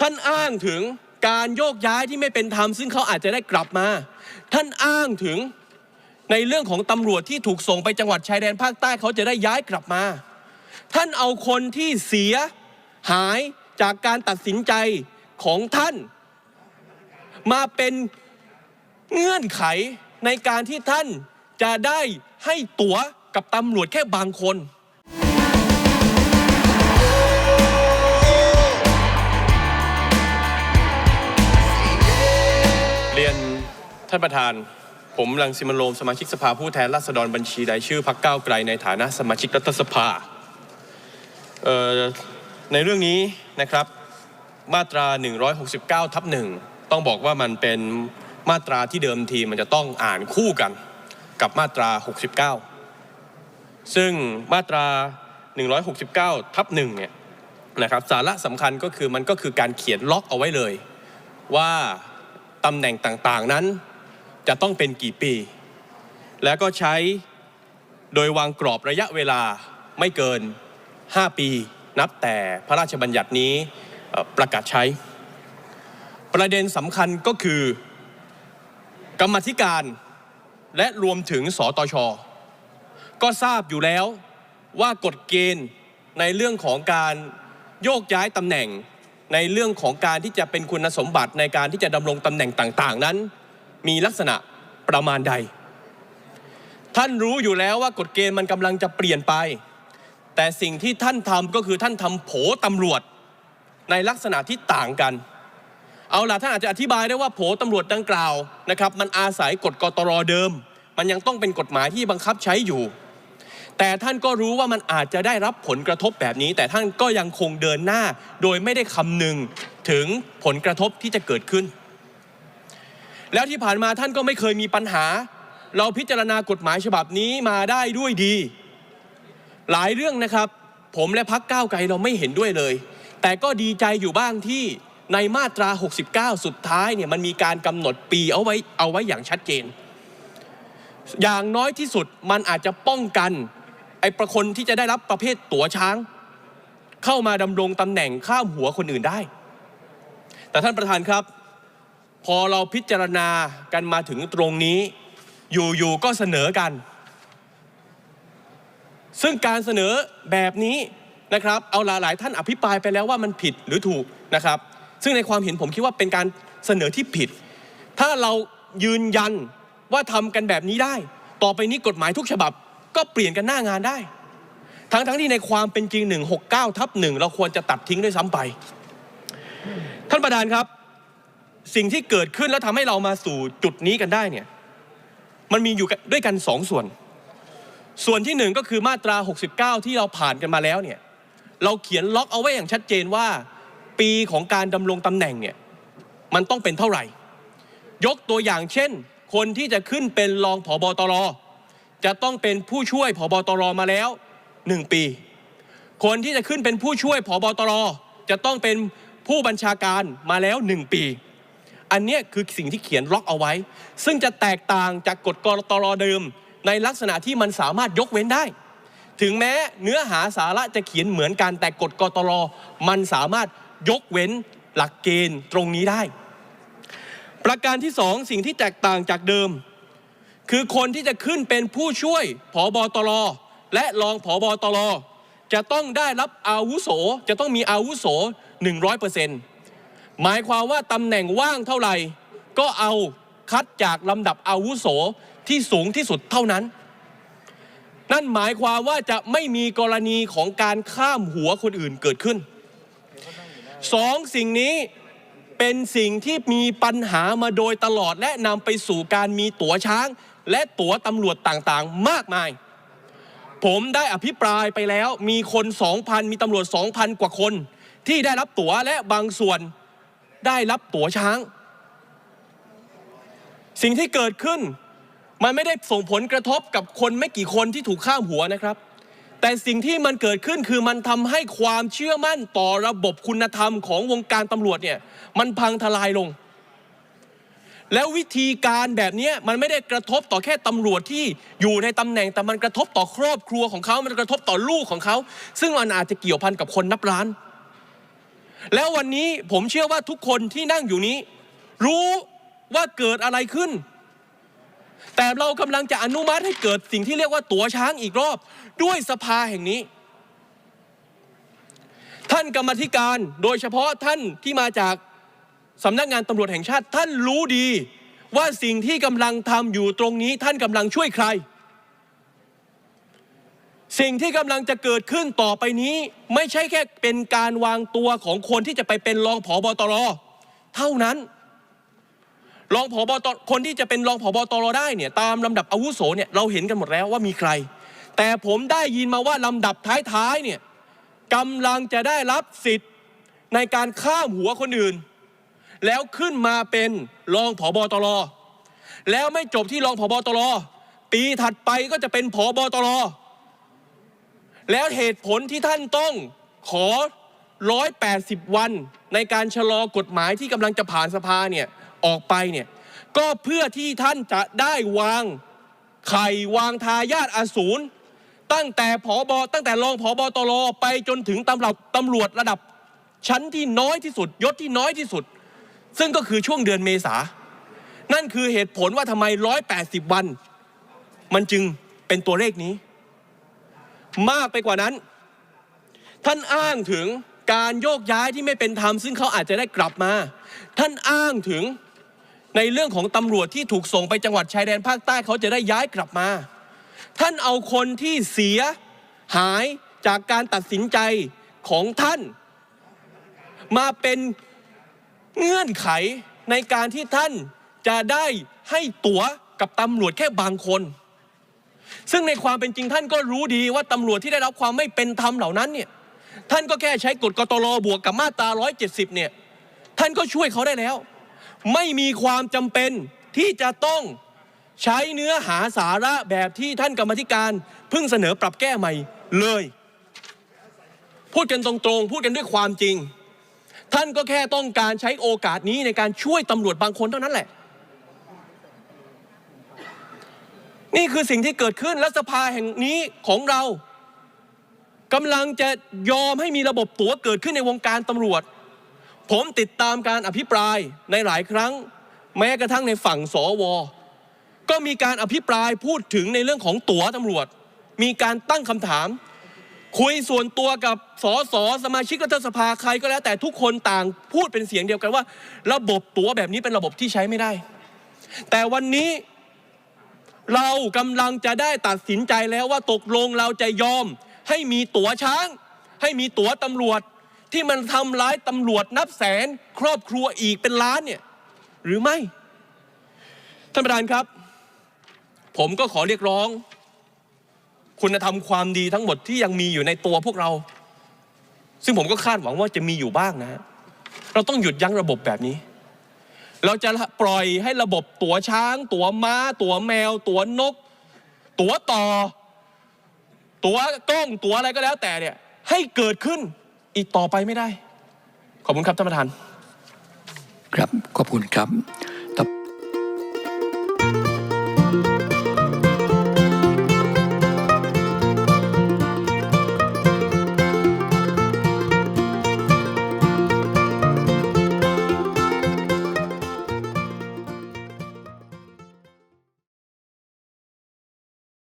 ท่านอ้างถึงการโยกย้ายที่ไม่เป็นธรรมซึ่งเขาอาจจะได้กลับมา ท่านอ้างถึงในเรื่องของตำรวจที่ถูกส่งไปจังหวัดชายแดนภาคใต้เขาจะได้ย้ายกลับมา ท่านเอาคนที่เสียหายจากการตัดสินใจของท่าน มาเป็นเงื่อนไขในการที่ท่านจะได้ให้ตั๋วกับตำรวจแค่บางคน เรียนท่านประธาน ผมรังสิมันโรมสมาชิกสภาผู้แทนราษฎรบัญชีรายชื่อพักก้าวไกลในฐานะสมาชิกรัฐสภาในเรื่องนี้นะครับมาตรา 169ทับหนึ่งต้องบอกว่ามันเป็นมาตราที่เดิมทีมันจะต้องอ่านคู่กันกับมาตรา 69 ซึ่งมาตรา 169ทับหนึ่งเนี่ยนะครับสาระสำคัญก็คือมันก็คือการเขียนล็อกเอาไว้เลย ว่า ตำแหน่งต่างๆนั้น จะต้องเป็นกี่ปี แล้วก็ใช้โดยวางกรอบระยะเวลาไม่เกิน 5 ปี นับแต่พระราชบัญญัตินี้ประกาศใช้ ประเด็นสำคัญก็คือ กรรมธิการและรวมถึงสตช ก็ทราบอยู่แล้วว่ากฎเกณฑ์ในเรื่องของการโยกย้ายตำแหน่ง ในเรื่องของการที่จะเป็นคุณสมบัติในการที่จะดำรงตำแหน่งต่าง ๆ นั้น มีลักษณะประมาณใด ท่านรู้อยู่แล้วว่ากฎเกณฑ์มันกำลังจะเปลี่ยนไป แต่สิ่งที่ท่านทำก็คือท่านทำโผตำรวจในลักษณะที่ต่างกัน เอาล่ะท่านอาจจะอธิบายได้ว่าโผตำรวจดังกล่าวนะครับ มันอาศัยกฎกตรเดิม มันยังต้องเป็นกฎหมายที่บังคับใช้อยู่ แต่ท่านก็รู้ว่ามันอาจจะได้รับผลกระทบแบบนี้ แต่ท่านก็ยังคงเดินหน้า โดยไม่ได้คำนึงถึงผลกระทบที่จะเกิดขึ้น แล้วที่ผ่านมาท่านก็ไม่เคยมีปัญหา เราพิจารณากฎหมายฉบับนี้มาได้ด้วยดี หลายเรื่องนะครับ ผมและพักก้าวไกลเราไม่เห็นด้วยเลย แต่ก็ดีใจอยู่บ้างที่ในมาตรา 69 สุดท้ายเนี่ยมันมีการกำหนดปีเอาไว้เอาไว้อย่างชัดเจน อย่างน้อยที่สุดมันอาจจะป้องกัน ไอ้ประคนที่จะได้รับประเภทตั๋วช้าง เข้ามาดำรงตำแหน่งข้ามหัวคนอื่นได้ แต่ท่านประธานครับ พอเราพิจารณากันมาถึงตรงนี้ อยู่ๆก็เสนอกัน ซึ่งการเสนอแบบนี้นะครับ เอาหลายๆท่านอภิปรายไปแล้วว่ามันผิดหรือถูกนะครับ ซึ่งในความเห็นผมคิดว่าเป็นการเสนอที่ผิด ถ้าเรายืนยันว่าทำกันแบบนี้ได้ ต่อไปนี้กฎหมายทุกฉบับ ก็เปลี่ยนกันหน้างานได้ ทั้งๆทที่ในความเป็นจริง 169ทับหนึ่งเราควรจะตัดทิ้งด้วยซ้ำไป ท่านประธานครับ สิ่งที่เกิดขึ้นแล้วทำให้เรามาสู่จุดนี้กันได้เนี่ยมันมีอยู่ด้วยกันสองส่วน ส่วนที่หนึ่งก็คือมาตรา 69 ที่เราผ่านกันมาแล้วเนี่ยเราเขียนล็อกเอาไว้อย่างชัดเจนว่า ปีของการดำรงตำแหน่งเนี่ยมันต้องเป็นเท่าไหร่ ยกตัวอย่างเช่น คนที่จะขึ้นเป็นรองผบตร จะต้องเป็นผู้ช่วยผบตรมาแล้ว1ปี คนที่จะขึ้นเป็นผู้ช่วยผบตรจะต้องเป็นผู้บัญชาการมาแล้ว1ปี อันนี้คือสิ่งที่เขียนล็อกเอาไว้ ซึ่งจะแตกต่างจากกฎกรตรเดิม ในลักษณะที่มันสามารถยกเว้นได้ ถึงแม้เนื้อหาสาระจะเขียนเหมือนกันแต่กฎกตรมันสามารถยกเว้นหลักเกณฑ์ตรงนี้ได้ ประการที่สองสิ่งที่แตกต่างจากเดิม คือคนที่จะขึ้นเป็นผู้ช่วยผอบตรและรองผอบตรจะต้องได้รับอาวุโสจะต้องมีอาวุโส 100%หมายความว่าตำแหน่งว่างเท่าไหร่ ก็เอาคัดจากลำดับอาวุโสที่สูงที่สุดเท่านั้น นั่นหมายความว่าจะไม่มีกรณีของการข้ามหัวคนอื่นเกิดขึ้นสองสิ่งนี้เป็นสิ่งที่มีปัญหามาโดยตลอดและนำไปสู่การมีตั๋วช้าง และตั๋วตำรวจต่างๆ มากมาย ผมได้อภิปรายไปแล้วมีคน 2,000 มีตำรวจ 2,000 กว่าคน ที่ได้รับตั๋วและบางส่วนได้รับตั๋วช้าง สิ่งที่เกิดขึ้น มันไม่ได้ส่งผลกระทบกับคนไม่กี่คนที่ถูกข้ามหัวนะครับ แต่สิ่งที่มันเกิดขึ้นคือมันทำให้ความเชื่อมั่นต่อระบบคุณธรรมของวงการตำรวจเนี่ยมันพังทลายลง แล้ววิธีการแบบนี้มันไม่ได้กระทบต่อแค่ตำรวจที่อยู่ในตำแหน่งแต่มันกระทบต่อครอบครัวของเขามันกระทบต่อลูกของเขา ซึ่งมันอาจจะเกี่ยวพันกับคนนับล้าน แล้ววันนี้ผมเชื่อว่าทุกคนที่นั่งอยู่นี้ รู้ว่าเกิดอะไรขึ้น แต่เรากำลังจะอนุมัติให้เกิดสิ่งที่เรียกว่าตั๋วช้างอีกรอบ ด้วยสภาแห่งนี้ ท่านกรรมธิการโดยเฉพาะท่านที่มาจาก สำนักงานตำรวจแห่งชาติท่านรู้ดี ว่าสิ่งที่กำลังทำอยู่ตรงนี้ท่านกำลังช่วยใคร สิ่งที่กำลังจะเกิดขึ้นต่อไปนี้ ไม่ใช่แค่เป็นการวางตัวของคนที่จะไปเป็นรองผอบตรเท่านั้นรองผอบตคนที่จะเป็นรองผอบตรได้เนี่ยตามลำดับอาวุโสเนี่ยเราเห็นกันหมดแล้วว่ามีใคร แต่ผมได้ยินมาว่าลำดับท้ายๆเนี่ยกำลังจะได้รับสิทธิ์ในการข้ามหัวคนอื่น แล้วขึ้นมาเป็นรองผอบตรแล้วไม่จบที่รองผอบตรปีถัดไปก็จะเป็นผอบตรแล้วเหตุผลที่ท่านต้องขอ 180 วันในการชะลอกฎหมายที่กำลังจะผ่านสภาเนี่ยออกไปเนี่ยก็เพื่อที่ท่านจะได้วางไข่วางทายาทอสูรตั้งแต่ผอบอตั้งแต่รองผอบอตรไปจนถึงตำรวจตำรวจระดับชั้นที่น้อยที่สุด ยศที่น้อยที่สุด ซึ่งก็คือช่วงเดือนเมษานั่นคือเหตุผลว่าทำไม 180 วัน มันจึงเป็นตัวเลขนี้ มากไปกว่านั้น ท่านอ้างถึงการโยกย้ายที่ไม่เป็นธรรมซึ่งเขาอาจจะได้กลับมา ท่านอ้างถึงในเรื่องของตำรวจที่ถูกส่งไปจังหวัดชายแดนภาคใต้เขาจะได้ย้ายกลับมา ท่านเอาคนที่เสียหายจากการตัดสินใจของท่าน มาเป็น เงื่อนไขในการที่ท่านจะได้ให้ตั๋วกับตำรวจแค่บางคน ซึ่งในความเป็นจริงท่านก็รู้ดีว่าตำรวจที่ได้รับความไม่เป็นธรรมเหล่านั้นเนี่ยท่านก็แค่ใช้กฎกตรบวกกับมาตรา 170 เนี่ยท่านก็ช่วยเขาได้แล้ว ไม่มีความจำเป็นที่จะต้องใช้เนื้อหาสาระแบบที่ท่านกรรมธิการเพิ่งเสนอปรับแก้ใหม่เลย พูดกันตรงๆ พูดกันด้วยความจริง ท่านก็แค่ต้องการใช้โอกาสนี้ในการช่วยตำรวจบางคนเท่านั้นแหละ นี่คือสิ่งที่เกิดขึ้นและสภาแห่งนี้ของเรากำลังจะยอมให้มีระบบตั๋วเกิดขึ้นในวงการตำรวจ ผมติดตามการอภิปรายในหลายครั้ง แม้กระทั่งในฝั่งสว ก็มีการอภิปรายพูดถึงในเรื่องของตั๋วตำรวจ มีการตั้งคำถาม คุยส่วนตัวกับสสสมาชิกรัฐสภาใครก็แล้ว แต่ทุกคนต่างพูดเป็นเสียงเดียวกันว่า ระบบตั๋วแบบนี้เป็นระบบที่ใช้ไม่ได้ แต่วันนี้เรากำลังจะได้ตัดสินใจแล้วว่าตกลงเราจะยอม ให้มีตั๋วช้าง ให้มีตั๋วตำรวจ ที่มันทำร้ายตำรวจนับแสน ครอบครัวอีกเป็นล้านเนี่ยหรือไม่ ท่านประธานครับ ผมก็ขอเรียกร้อง คุณธรรมความดีทั้งหมดที่ยังมีอยู่ในตัวพวกเรา ซึ่งผมก็คาดหวังว่าจะมีอยู่บ้างนะ เราต้องหยุดยั้งระบบแบบนี้ เราจะปล่อยให้ระบบตัวช้าง ตัวม้า ตัวแมว ตัวนก ตัวต่อ ตัวกล้องตัวอะไรก็แล้วแต่เนี่ย ให้เกิดขึ้นอีกต่อไปไม่ได้ ขอบคุณครับท่านประธาน ครับขอบคุณครับ